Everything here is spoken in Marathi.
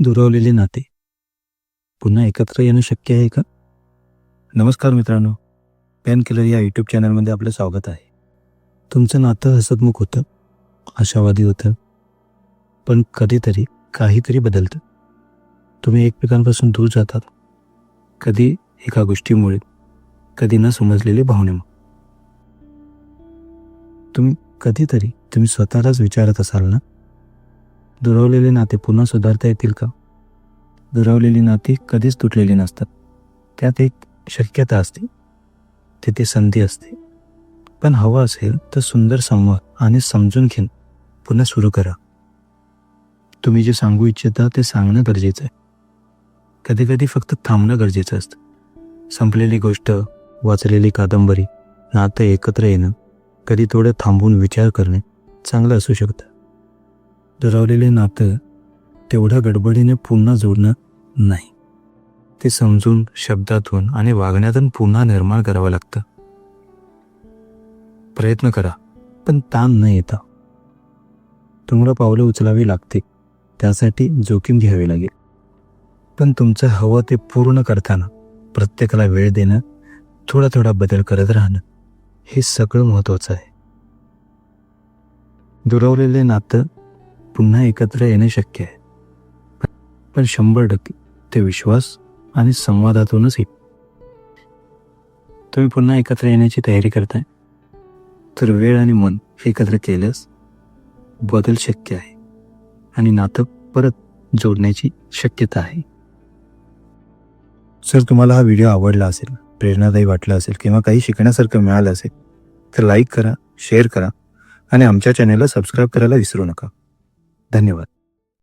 दुरावलेले नाते. पुन्हा एकत्र येणं शक्य आहे का? नमस्कार मित्रांनो. पेन किलर या यूट्यूब चॅनलमध्ये आपलं स्वागत आहे. तुमचं नातं हसतमुख होतं आशावादी होतं पण कधीतरी काहीतरी बदलतं. तुम्ही एकमेकांपासून दूर जातात. कधी एका गोष्टीमुळे कधी न समजलेली भावनेमुळे तुम्ही कधीतरी तुम्ही स्वतःलाच विचारत असाल ना? दुरावलेले नाते पुन्हा सुधारता येतील का? दुरावलेली नाती कधीच तुटलेली नसतात. त्यात एक शक्यता असते. तिथे संधी असते. पण हवं असेल तर सुंदर संवाद आणि समजून घेऊन पुन्हा सुरू करा. तुम्ही जे सांगू इच्छिता ते सांगणं गरजेचं आहे. कधी कधी फक्त थांबणं गरजेचं असतं. संपलेली गोष्ट वाचलेली कादंबरी नातं एकत्र येणं कधी थोडं थांबून विचार करणे चांगलं असू शकतं. दुरावलेले नातं तेवढ्या गडबडीने पुन्हा जोडणं नाही. ते समजून शब्दातून आणि वागण्यातून पुन्हा निर्माण करावं लागतं. प्रयत्न करा पण ताण न येता. तुम्हाला पावलं उचलावी लागते त्यासाठी जोखीम घ्यावी लागेल. पण तुमचं हवं ते पूर्ण करताना प्रत्येकाला वेळ देणं थोडा थोडा बदल करत राहणं हे सगळं महत्त्वाचं आहे. दुरावलेले नातं पुन्हा एकत्र येणे शक्य आहे. पण- शंभर टक्के ते विश्वास आणि संवादातूनच येईल. तुम्ही पुन्हा एकत्र येण्याची तयारी करताय? तर वेळ आणि मन एकत्र केल्यास बदल शक्य आहे. आणि नातं परत जोडण्याची शक्यता आहे. सर तुम्हाला हा व्हिडिओ आवडला असेल प्रेरणादायी वाटला असेल किंवा काही शिकण्यासारखं मिळालं असेल तर लाईक करा शेअर करा आणि आमच्या चॅनेलला सबस्क्राईब करायला विसरू नका. धन्यवाद.